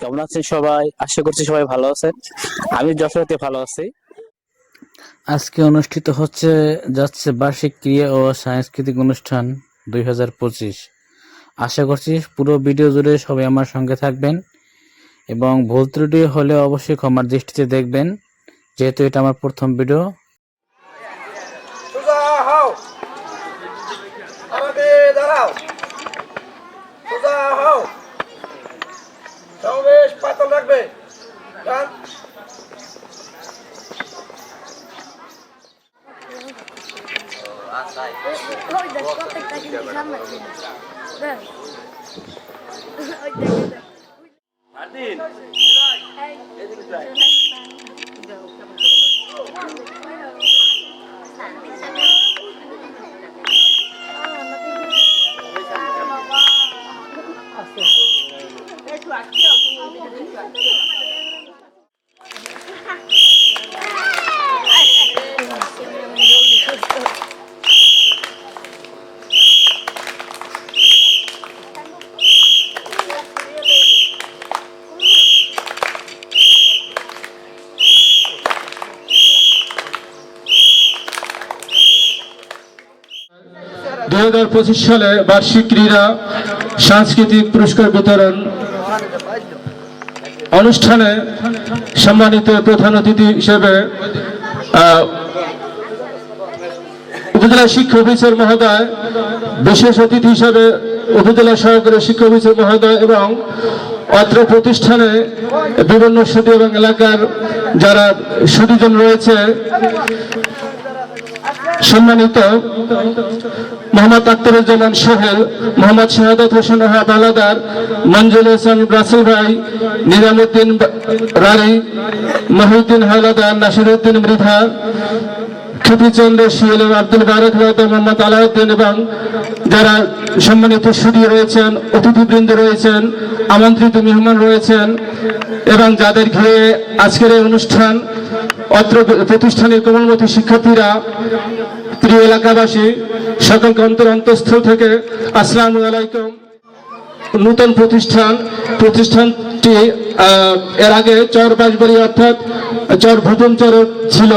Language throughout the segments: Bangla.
কেমন আছেন সবাই? আশা করছি সবাই ভালো আছেন। আমি যথারীতি ভালো আছি। আজকে অনুষ্ঠিত হচ্ছে, যাচ্ছে বার্ষিক ক্রিয়া ও সাংস্কৃতিক অনুষ্ঠান দুই হাজার পঁচিশ। আশা করছি পুরো ভিডিও জুড়ে সবাই আমার সঙ্গে থাকবেন এবং ভুল ত্রুটি হলে অবশ্যই ক্ষমার দৃষ্টিতে দেখবেন, যেহেতু এটা আমার প্রথম ভিডিও। দুই হাজার পঁচিশ সালে বার্ষিক ক্রীড়া সাংস্কৃতিক পুরস্কার বিতরণ অনুষ্ঠানে সম্মানিত প্রধান অতিথি হিসেবে উপজেলা শিক্ষা অফিসার মহোদয়, বিশেষ অতিথি হিসেবে উপজেলা সহকারী শিক্ষা অফিসার মহোদয় এবং অত্র প্রতিষ্ঠানে বিভিন্ন সুদী এবং এলাকার যারা সুদীজন রয়েছে, সম্মানিত মোহাম্মদ আক্তারুজ্জামান সোহেল, মোহাম্মদ শাহাদত হোসেন ওহাব আলাদার, মঞ্জুল হোসেন রাসেল ভাই, নিজামুদ্দিন রানী, মহিউদ্দিন হাওলাদার নাসিরুদ্দিন মৃধা, ক্ষতিচন্দ্র শিল আব্দুল বারক রহমান মোহাম্মদ আলাউদ্দিন এবং যারা সম্মানিত সুদী রয়েছেন, অতিথিবৃন্দ রয়েছেন, আমন্ত্রিত মেহমান রয়েছেন এবং যাদের ঘিরে আজকের এই অনুষ্ঠান অত্র প্রতিষ্ঠানের কোমলমতি শিক্ষার্থীরা, প্রিয় এলাকাবাসী সকলকে অন্তর অন্তঃস্থল থেকে আসসালামু আলাইকুম। নূতন প্রতিষ্ঠান, প্রতিষ্ঠানটি এর আগে চর বাঁশবাড়ি অর্থাৎ চর ভূপনচর ছিল।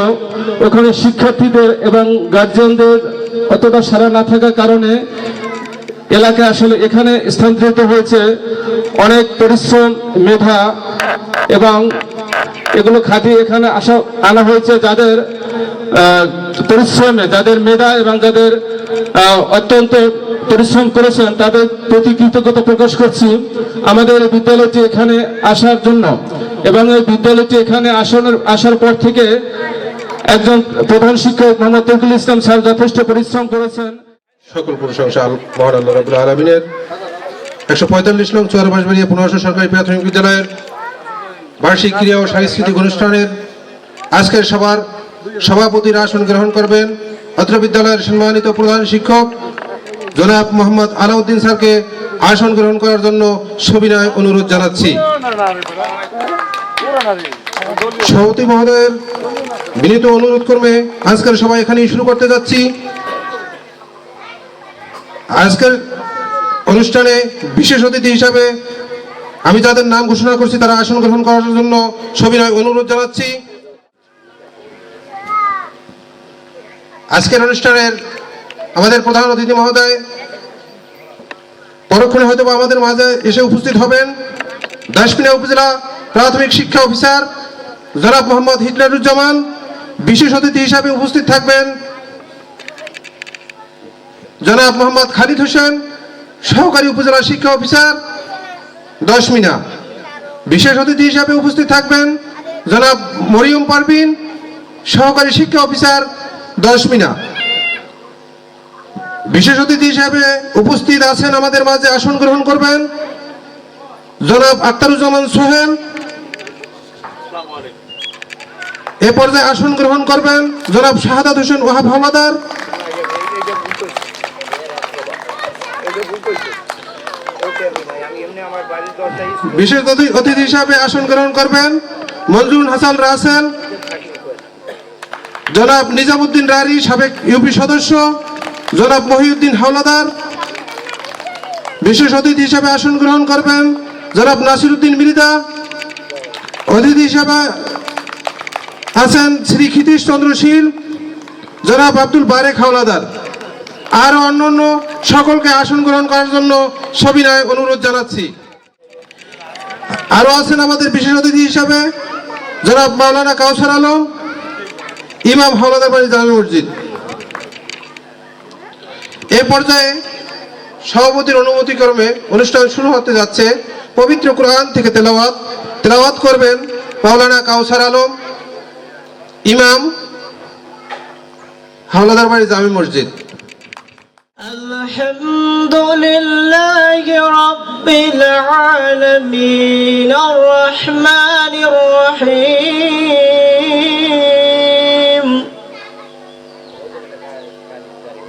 ওখানে শিক্ষার্থীদের এবং গার্জিয়ানদের অতটা সারা না থাকার কারণে এলাকা আসলে এখানে স্থানান্তরিত হয়েছে। অনেক পরিশ্রম, মেধা এবং এগুলো খাটিয়ে এখানে আসা, আনা হয়েছে যাদের পরিশ্রমে যাদের মেধা এবং যাদের অত্যন্ত পরিশ্রম করেছেন, তাদের প্রতি কৃতজ্ঞতা প্রকাশ করছি আমাদের বিদ্যালয়টি এখানে আসার জন্য। এবং এই বিদ্যালয়টি এখানে আসানোর, আসার পর থেকে একজন প্রধান শিক্ষক মোহাম্মদ তৌকুল ইসলাম স্যার যথেষ্ট পরিশ্রম করেছেন। সকল প্রশংসা মহান আল্লাহ রাবুল আলমিনের। একশো পঁয়তাল্লিশ নং চুয়ার বাঁশবাড়িয়া পনেরোশো সরকারি প্রাথমিক বিদ্যালয়ের বার্ষিক ক্রীড়া ও সাংস্কৃতিক অনুষ্ঠানের আজকের সবার সভাপতির আসন গ্রহণ করবেন অত্র বিদ্যালয়ের সম্মানিত প্রধান শিক্ষক জনাব মোহাম্মদ আলাউদ্দিন স্যারকে আসন গ্রহণ করার জন্য সবিনয় অনুরোধ জানাচ্ছি। সভাপতি মহোদয়ের বিনীত অনুরোধ ক্রমে আজকের সবাই এখানেই শুরু করতে যাচ্ছি। আজকের অনুষ্ঠানে বিশেষ অতিথি হিসাবে আমি যাদের নাম ঘোষণা করছি তারা আসন গ্রহণ করার জন্য সবিনয় অনুরোধ জানাচ্ছি। আজকের অনুষ্ঠানের আমাদের প্রধান অতিথি মহোদয়, পরক্ষণে হয়তো আমাদের মাঝে এসে উপস্থিত হবেন দাসপিনা উপজেলা প্রাথমিক শিক্ষা অফিসার জনাব মোহাম্মদ হিটলারুজ্জামান, বিশেষ অতিথি হিসাবে উপস্থিত থাকবেন জনাব মোহাম্মদ খালিদ হোসেন, সহকারী উপজেলা শিক্ষা অফিসার দশমিনা। বিশেষ অতিথি হিসাবে উপস্থিত থাকবেন জনাব মরিয়ম পারভিন, সহকারী শিক্ষা অফিসার দশ মিনা বিশেষ অতিথি হিসাবে উপস্থিত আছেন আমাদের মাঝে, আসন গ্রহণ করবেন জনাব আক্তারুজ্জামান সোহেল। এ পর্যায়ে আসন গ্রহণ করবেন জনাব শাহাদাত হোসেন ওহাব হামাদার বিশেষ অতি- অতিথি হিসাবে আসন গ্রহণ করবেন মঞ্জুর হাসান রাসেল। জনাব নিজামুদ্দিন রারি সাবেক ইউপি সদস্য, জনাব মহিউদ্দিন হাওলাদার, বিশেষ অতিথি হিসাবে আসন গ্রহণ করবেন জনাব নাসিরুদ্দিন মিরিদা অতিথি হিসাবে আছেন শ্রী ক্ষিতীশ চন্দ্র শীল, জনাব আব্দুল বারেক হাওলাদার। আর অন্যান্য সকলকে আসন গ্রহণ করার জন্য সবিনয় অনুরোধ জানাচ্ছি। আরও আছেন আমাদের বিশেষ অতিথি হিসাবে জনাব মাওলানা কাউসার আলম ইমাম হাওলাদার বাড়ি জামে মসজিদ এ পর্যায়ে সভাপতির অনুমতি ক্রমে অনুষ্ঠান শুরু হতে যাচ্ছে পবিত্র কোরআন থেকে তেলাওয়াত তেলাওয়াত করবেন মাওলানা কাউসার আলম ইমাম হাওলাদার বাড়ি জামে মসজিদ الحمد لله رب العالمين الرحمن الرحيم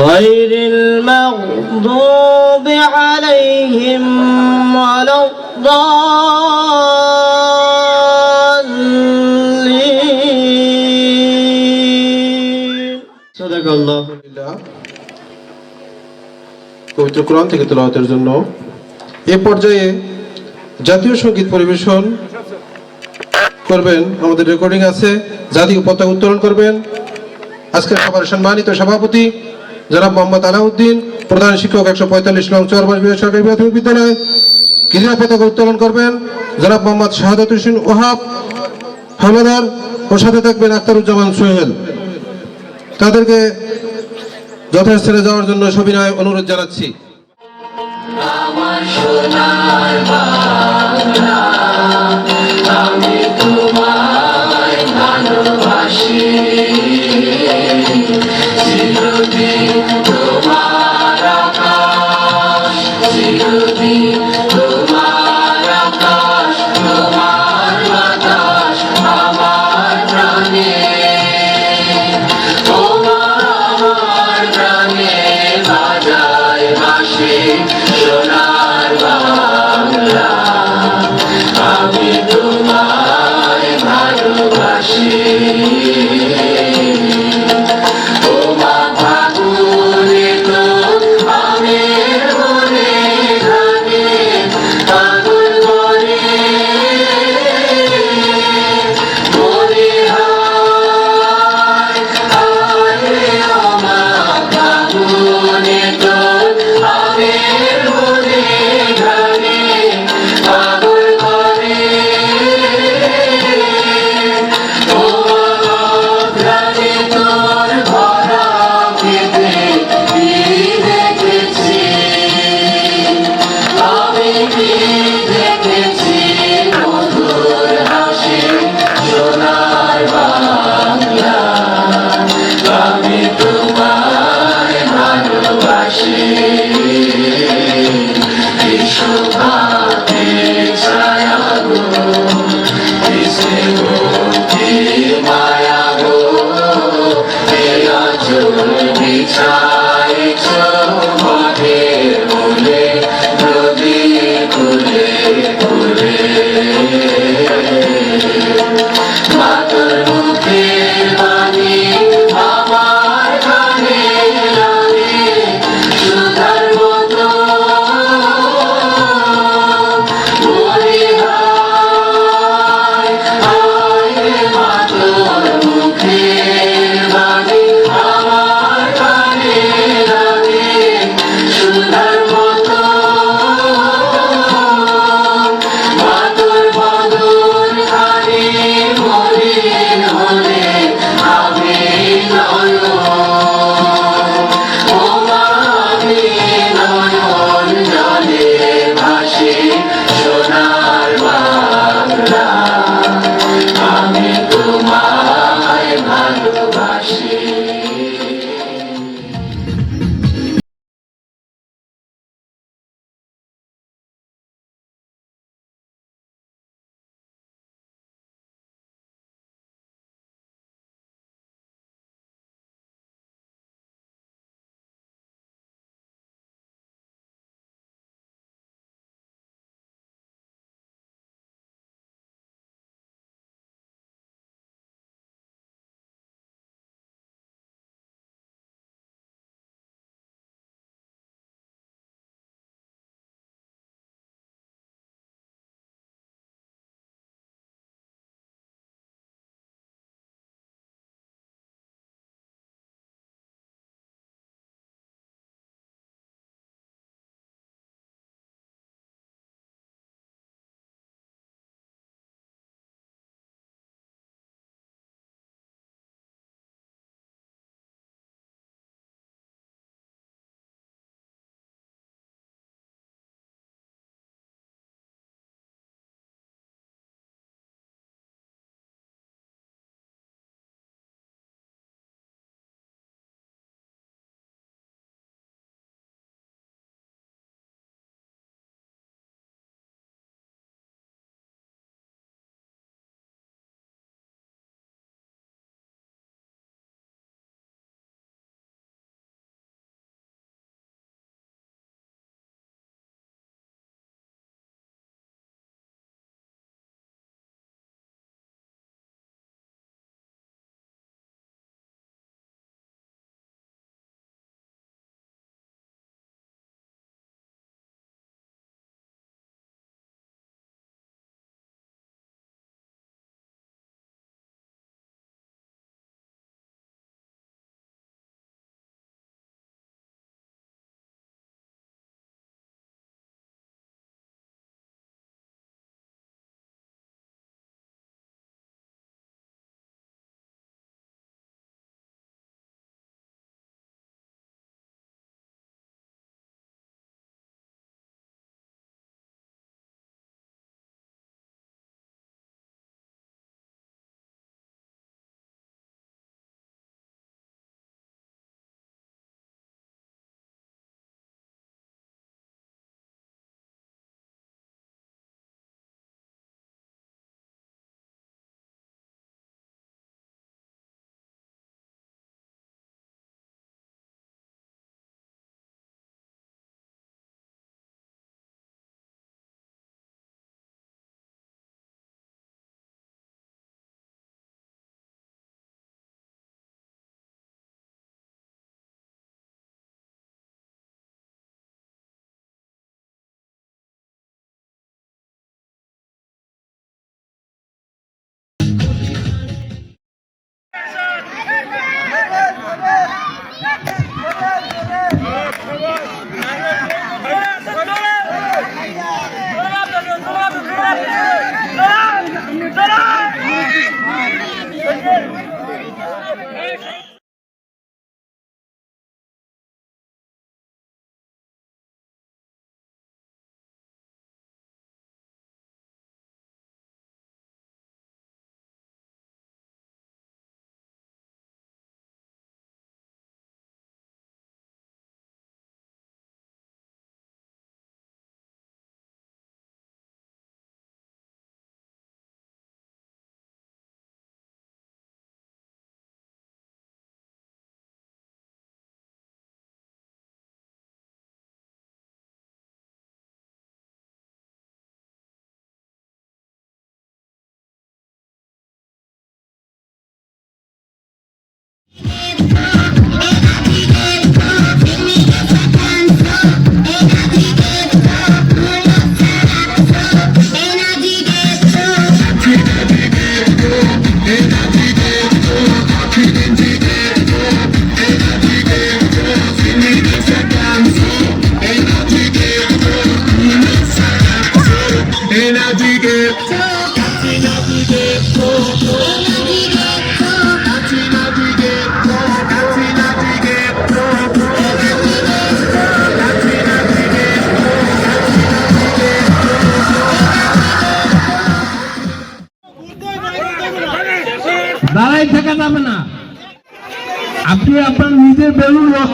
غير المغضوب عليهم ولا الضالين صدق الله আলহামদুলিল্লাহ। পবিত্র কোরআন থেকে তেলাওয়াতের জন্য এ পর্যায়ে জাতীয় সঙ্গীত পরিবেশন করবেন আমাদের রেকর্ডিং আছে জাতীয় পতাকা উত্তোলন করবেন আজকের সবার সম্মানিত সভাপতি জনাব মোহাম্মদ আলাউদ্দিন, প্রধান শিক্ষক একশো পঁয়তাল্লিশ নং চরবাস সরকারি প্রাথমিক বিদ্যালয়। ক্রীড়া পতাকা উত্তোলন করবেন জনাব মোহাম্মদ শাহাদাত হোসেন ওহাব হামলাদার ও সাথে থাকবেন আখতারুজ্জামান সোহেল। তাদেরকে যথাস্থানে যাওয়ার জন্য সবিনয় অনুরোধ জানাচ্ছি। করে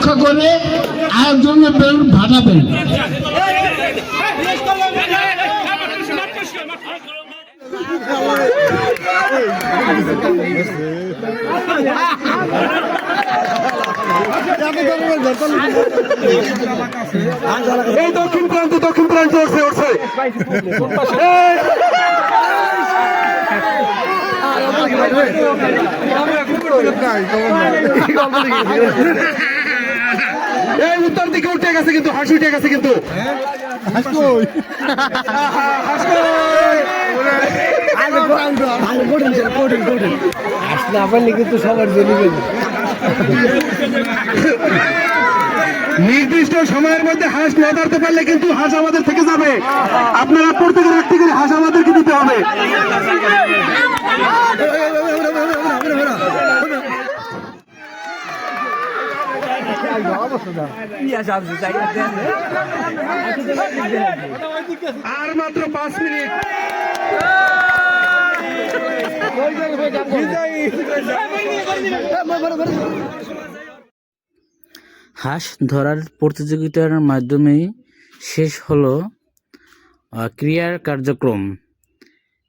রক্ষা করে আরেকজনের বেলুন ফাটাবেন এই দক্ষিণ প্রান্ত দক্ষিণ প্রান্ত উঠছে উঠছে এই উত্তর দিকে উঠে গেছে কিন্তু হাসি উঠে গেছে কিন্তু। নির্দিষ্ট সময়ের মধ্যে হাঁস না ধরতে পারলে কিন্তু হাঁস আমাদের থেকে যাবে। আপনারা প্রত্যেকের একটি করে হাঁস আমাদেরকে দিতে হবে। আর মাত্র পাঁচ মিনিট। হাঁস ধরার প্রতিযোগিতার মাধ্যমেই শেষ হলো ক্রিয়ার কার্যক্রম।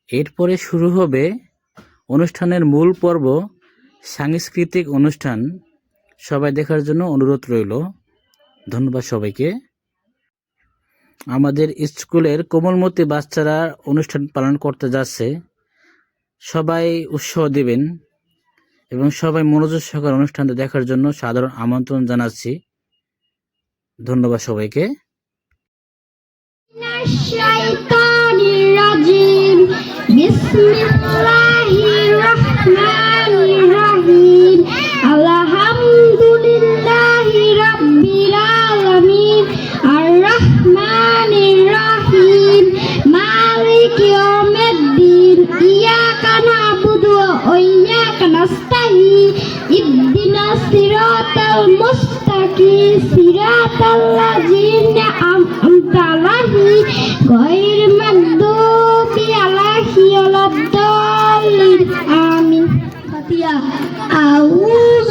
এরপরে শুরু হবে অনুষ্ঠানের মূল পর্ব, সাংস্কৃতিক অনুষ্ঠান। সবাই দেখার জন্য অনুরোধ রইল। ধন্যবাদ সবাইকে। আমাদের স্কুলের কোমলমতি বাচ্চারা অনুষ্ঠান পালন করতে যাচ্ছে। সবাই উৎসাহ দেবেন এবং সবাই মনোযোগ সহকার অনুষ্ঠানটা দেখার জন্য সাধারণ আমন্ত্রণ জানাচ্ছি। ধন্যবাদ সবাইকে। الرحمن الرحيم الحمد لله رب العالمين الرحمن الرحيم مالك يوم الدين إياك نعبد وإياك نستعين اهدنا الصراط المستقيم صراط الذين أنعمت عليهم غير المغضوب عليهم ولا الضالين آمين أعوذ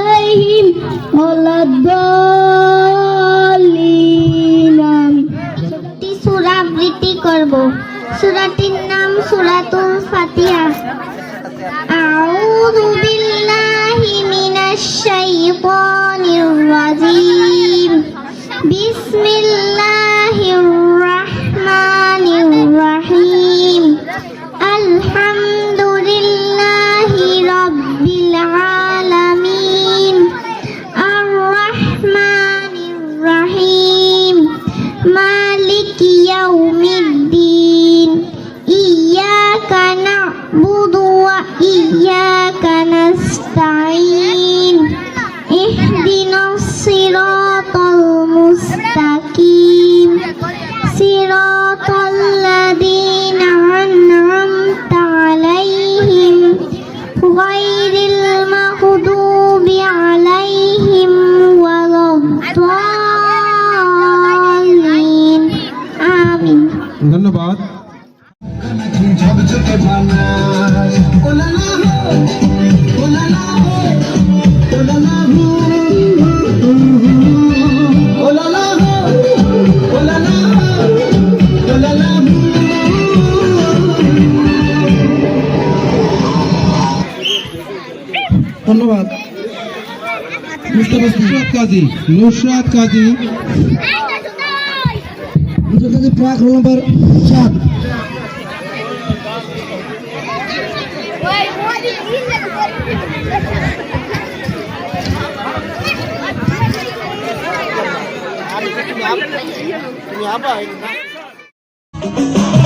মালিক ইয়াউমিদ্দিন। ইয়াকা না'বুদু ওয়া ইয়াকা ধন্যবাদ Nusrat Kazi Nusrat Kazi Nusrat Kazi truck roll number সাত মনে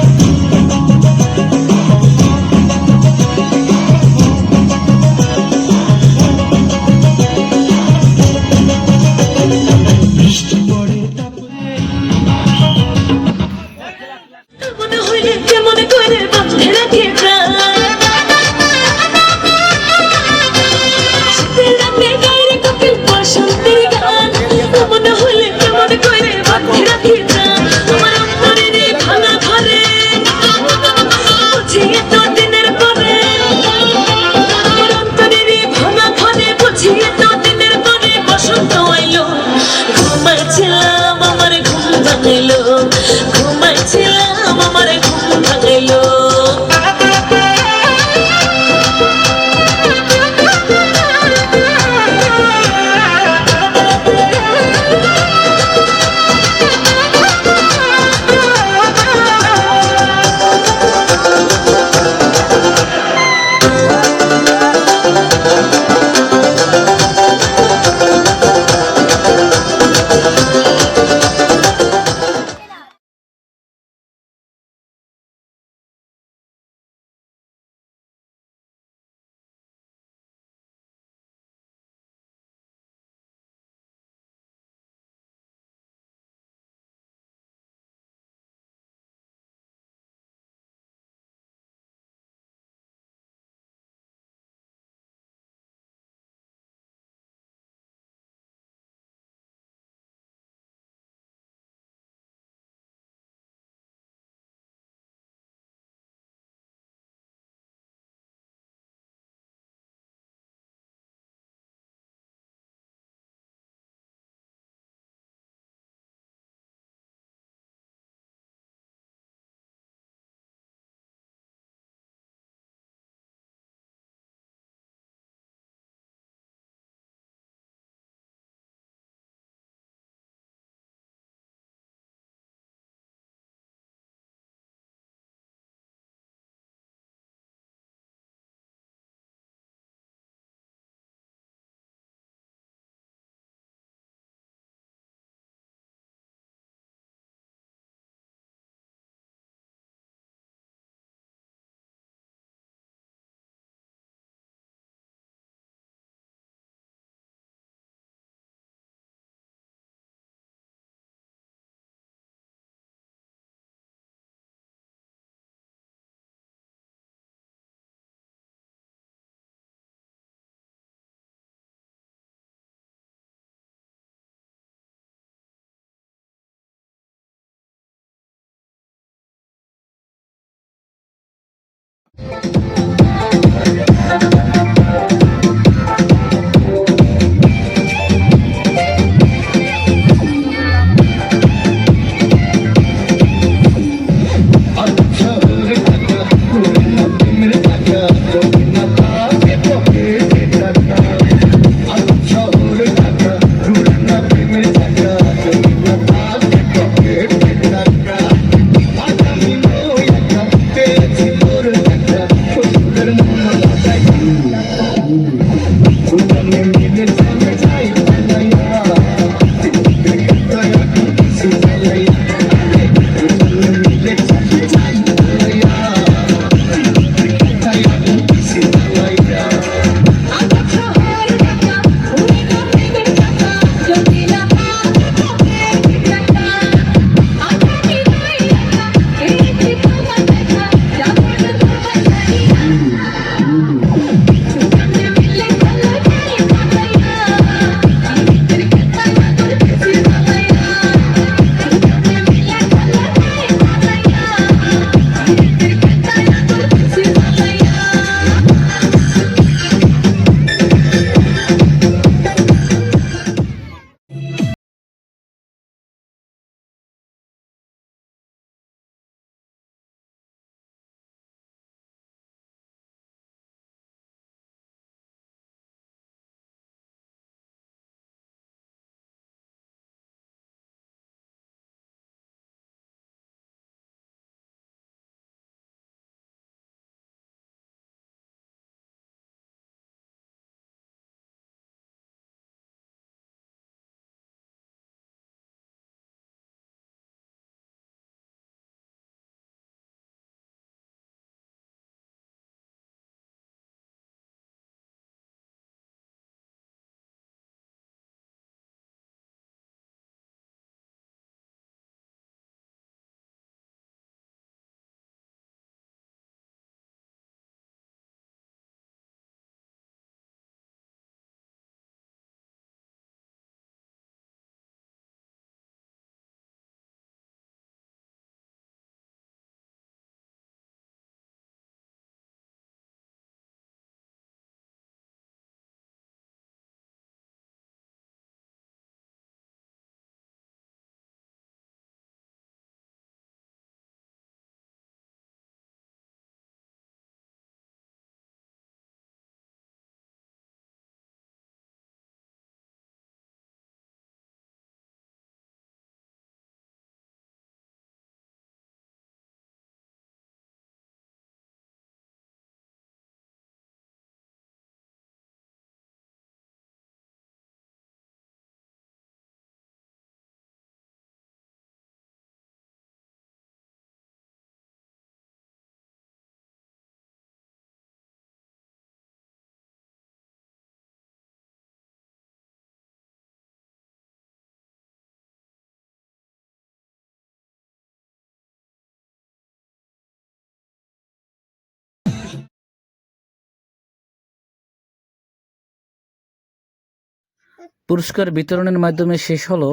পুরস্কার বিতরণের মাধ্যমে শেষ হলো।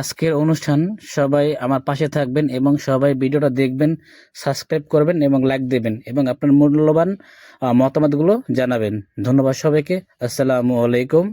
আজকের অনুষ্ঠান, সবাই আমার পাশে থাকবেন এবং সবাই ভিডিওটা দেখবেন, সাবস্ক্রাইব করবেন এবং লাইক দেবেন এবং আপনার মূল্যবান মতামতগুলো জানাবেন। ধন্যবাদ সবাইকে। আসসালামু আলাইকুম।